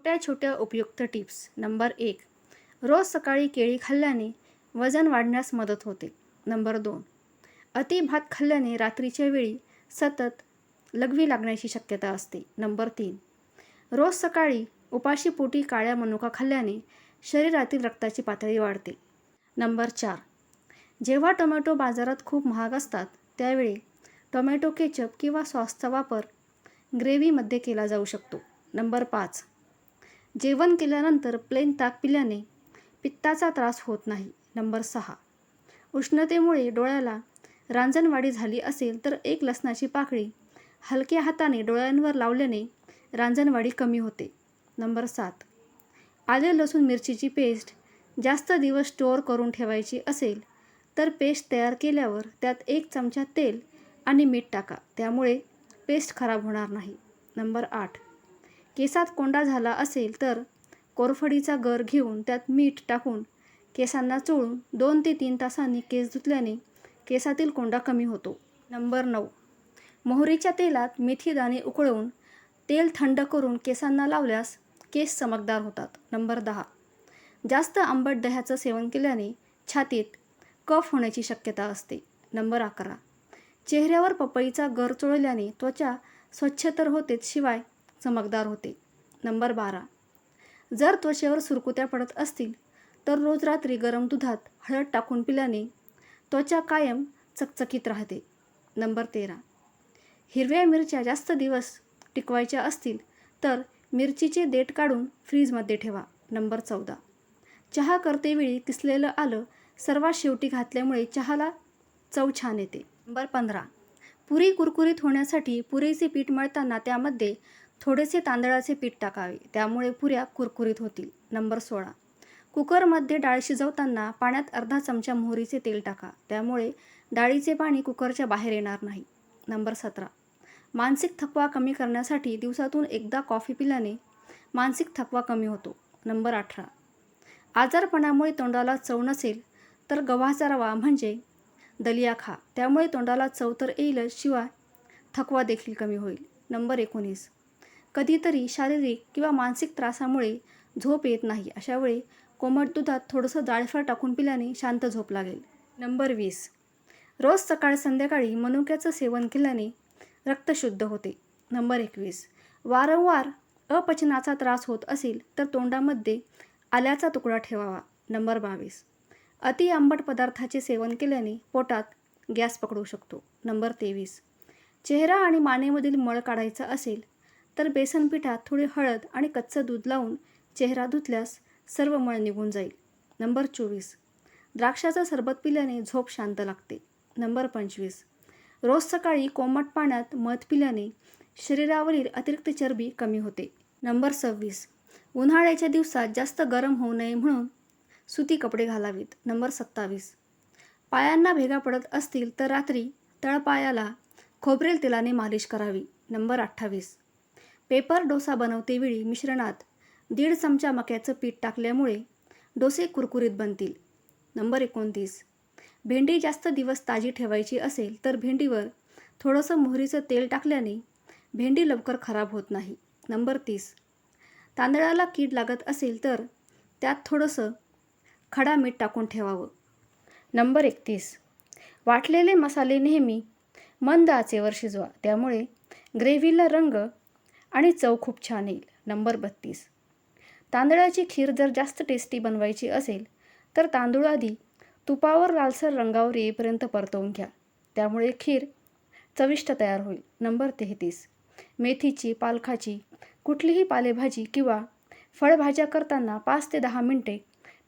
छोट्या छोट्या उपयुक्त टिप्स. नंबर एक रोज सकाळी केळी खाल्ल्याने वजन वाढण्यास मदत होते. नंबर दोन अति भात खाल्ल्याने रात्रीच्या वेळी सतत लघवी लागण्याची शक्यता असते. नंबर तीन रोज सकाळी उपाशी पोटी काळ्या मनुका खाल्ल्याने शरीरातील रक्ताची पातळी वाढते. नंबर चार जेव्हा टोमॅटो बाजारात खूप महाग असतात त्यावेळी टोमॅटो केचप किंवा सॉसचा वापर ग्रेव्हीमध्ये केला जाऊ शकतो. नंबर पाच जेवण केल्यानंतर प्लेन ताक पिल्याने पित्ताचा त्रास होत नाही. नंबर सहा. उष्णतेमुळे डोळ्याला रांजणवाडी झाली असेल तर एक लसणाची पाकळी हलक्या हाताने डोळ्यांवर लावल्याने रांजणवाडी कमी होते. नंबर सात. आले लसूण मिरचीची पेस्ट जास्त दिवस स्टोअर करून ठेवायची असेल तर पेस्ट तयार केल्यावर त्यात एक चमचा तेल आणि मीठ टाका. त्यामुळे पेस्ट खराब होणार नाही. नंबर आठ. केसात कोंडा झाला असेल तर कोरफडीचा गर घेऊन त्यात मीठ टाकून केसांना चोळून दोन ते तीन तासांनी केस धुतल्याने केसातील कोंडा कमी होतो. नंबर नऊ. मोहरीच्या तेलात मेथी दाणे उकळवून तेल थंड करून केसांना लावल्यास केस चमकदार होतात. नंबर दहा. जास्त आंबट दह्याचं सेवन केल्याने छातीत कफ होण्याची शक्यता असते. नंबर अकरा. चेहऱ्यावर पपईचा गर चोळल्याने त्वचा स्वच्छ तर होतेच शिवाय चमकदार होते. नंबर बारा. जर त्वचेवर सुरकुत्या पडत असतील तर रोज रात्री गरम दुधात हळद टाकून पिल्याने त्वचा कायम चकचकीत राहते. नंबर तेरा. हिरव्या मिरच्या जास्त दिवस टिकवायच्या असतील तर मिरचीचे देठ काढून फ्रीजमध्ये ठेवा. नंबर चौदा. चहा करतेवेळी किसलेलं आलं सर्वात शेवटी घातल्यामुळे चहाला चव छान येते. नंबर पंधरा. पुरी कुरकुरीत होण्यासाठी पुरीचे पीठ मळताना त्यामध्ये थोडेसे तांदळाचे पीठ टाकावे. त्यामुळे पुऱ्या कुरकुरीत होतील. नंबर सोळा. कुकरमध्ये डाळ शिजवताना पाण्यात अर्धा चमचा मोहरीचे तेल टाका. त्यामुळे डाळीचे पाणी कुकरच्या बाहेर येणार नाही. नंबर सतरा. मानसिक थकवा कमी करण्यासाठी दिवसातून एकदा कॉफी पिल्याने मानसिक थकवा कमी होतो. नंबर अठरा. आजारपणामुळे तोंडाला चव नसेल तर गव्हाचा रवा म्हणजे दलिया खा. त्यामुळे तोंडाला चव तर येईलच शिवाय थकवा देखील कमी होईल. नंबर एकोणीस. कधीतरी शारीरिक किंवा मानसिक त्रासामुळे झोप येत नाही. अशावेळी कोमट दुधात थोडंसं जाळफळ टाकून पिल्याने शांत झोप लागेल. नंबर वीस. रोज सकाळ संध्याकाळी मनुक्याचं सेवन केल्याने रक्त शुद्ध होते. नंबर एकवीस. वारंवार अपचनाचा त्रास होत असेल तर तोंडामध्ये आल्याचा तुकडा ठेवावा. नंबर बावीस. अति आंबट पदार्थाचे सेवन केल्याने पोटात गॅस पकडू शकतो. नंबर तेवीस. चेहरा आणि मानेमधील मळ काढायचा असेल तर बेसन पिठात थोडी हळद आणि कच्चं दूध लावून चेहरा धुतल्यास सर्व मळ निघून जाईल. नंबर चोवीस. द्राक्षाचं सरबत पिल्याने झोप शांत लागते. नंबर पंचवीस. रोज सकाळी कोमट पाण्यात मध पिल्याने शरीरावरील अतिरिक्त चरबी कमी होते. नंबर सव्वीस. उन्हाळ्याच्या दिवसात जास्त गरम होऊ नये म्हणून सुती कपडे घालावेत. नंबर सत्तावीस. पायांना भेगा पडत असतील तर रात्री तळपायाला खोबरेल तेलाने मालिश करावी. नंबर अठ्ठावीस. पेपर डोसा बनवतेवेळी मिश्रणात दीड चमचा मक्याचं पीठ टाकल्यामुळे डोसे कुरकुरीत बनतील. नंबर एकोणतीस. भेंडी जास्त दिवस ताजी ठेवायची असेल तर भेंडीवर थोडंसं मोहरीचं तेल टाकल्याने भेंडी लवकर खराब होत नाही. नंबर तीस. तांदळाला कीड लागत असेल तर त्यात थोडंसं खडा मीठ टाकून ठेवावं. नंबर एकतीस. वाटलेले मसाले नेहमी मंद आचेवर शिजवा त्यामुळे ग्रेव्हीला रंग आणि चव खूप छान येईल. नंबर बत्तीस. तांदळाची खीर जर जास्त टेस्टी बनवायची असेल तर तांदूळ आधी तुपावर लालसर रंगावर येईपर्यंत परतवून घ्या. त्यामुळे खीर चविष्ट तयार होईल. नंबर तेहतीस. मेथीची पालखाची कुठलीही पालेभाजी किंवा फळभाज्या करताना पाच ते दहा मिनटे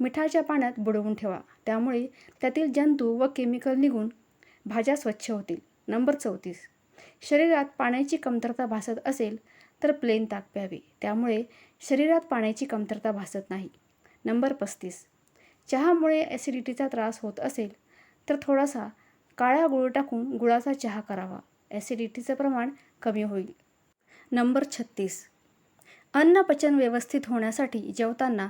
मिठाच्या पाण्यात बुडवून ठेवा. त्यामुळे त्यातील जंतू व केमिकल निघून भाज्या स्वच्छ होतील. नंबर चौतीस. शरीरात पाण्याची कमतरता भासत असेल तर प्लेन ताक प्यावे. त्यामुळे शरीरात पाण्याची कमतरता भासत नाही. नंबर पस्तीस. चहामुळे ॲसिडिटीचा त्रास होत असेल तर थोडासा काळा गुळ टाकून गुळाचा चहा करावा. ॲसिडिटीचं प्रमाण कमी होईल. नंबर छत्तीस. अन्न पचन व्यवस्थित होण्यासाठी जेवताना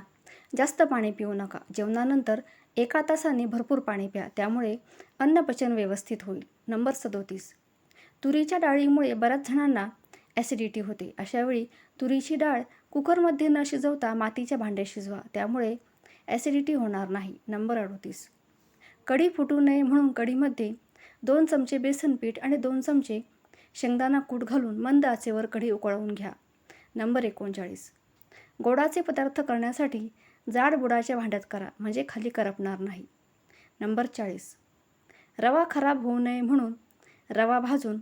जास्त पाणी पिऊ नका. जेवणानंतर एका तासाने भरपूर पाणी प्या. त्यामुळे अन्न पचन व्यवस्थित होईल. नंबर सदोतीस. तुरीच्या डाळीमुळे बऱ्याच जणांना ॲसिडिटी होते. अशावेळी तुरीची डाळ कुकरमध्ये न शिजवता मातीच्या भांड्यात शिजवा. त्यामुळे ॲसिडिटी होणार नाही. नंबर अडोतीस. कढी फुटू नये म्हणून कढीमध्ये दोन चमचे बेसन पीठ आणि दोन चमचे शेंगदाणा कूट घालून मंद आचेवर कढी उकळवून घ्या. नंबर एकोणचाळीस. गोडाचे पदार्थ करण्यासाठी जाड बुडाच्या भांड्यात करा म्हणजे खाली करपणार नाही. नंबर चाळीस. रवा खराब होऊ नये म्हणून रवा भाजून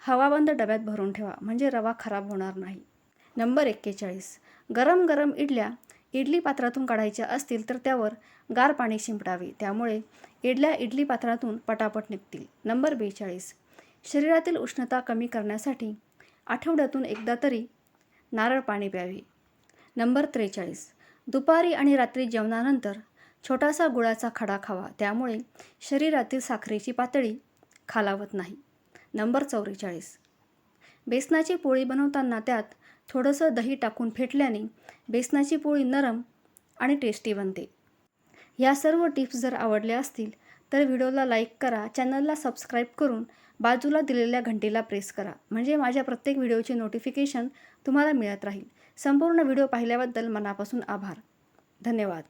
हवाबंद डब्यात भरून ठेवा म्हणजे रवा खराब होणार नाही. नंबर एक्केचाळीस. गरम गरम इडल्या इडली पात्रातून काढायच्या असतील तर त्यावर गार पाणी शिंपडावे त्यामुळे इडल्या इडली पात्रातून पटापट निघतील. नंबर बेचाळीस. शरीरातील उष्णता कमी करण्यासाठी आठवड्यातून एकदा तरी नारळ पाणी प्यावे. नंबर त्रेचाळीस. दुपारी आणि रात्री जेवणानंतर छोटासा गुळाचा खडा खावा त्यामुळे शरीरातील साखरेची पातळी खालावत नाही. नंबर चौवेचाळीस. बेसनाची पोळी बनवताना त्यात थोडंसं दही टाकून फेटल्याने बेसनाची पोळी नरम आणि टेस्टी बनते. या सर्व टिप्स जर आवडल्या असतील तर व्हिडिओला लाईक करा चॅनलला सबस्क्राईब करून बाजूला दिलेल्या घंटीला प्रेस करा म्हणजे माझ्या प्रत्येक व्हिडिओचे नोटिफिकेशन तुम्हाला मिळत राहील. संपूर्ण व्हिडिओ पाहिल्याबद्दल मनापासून आभार. धन्यवाद.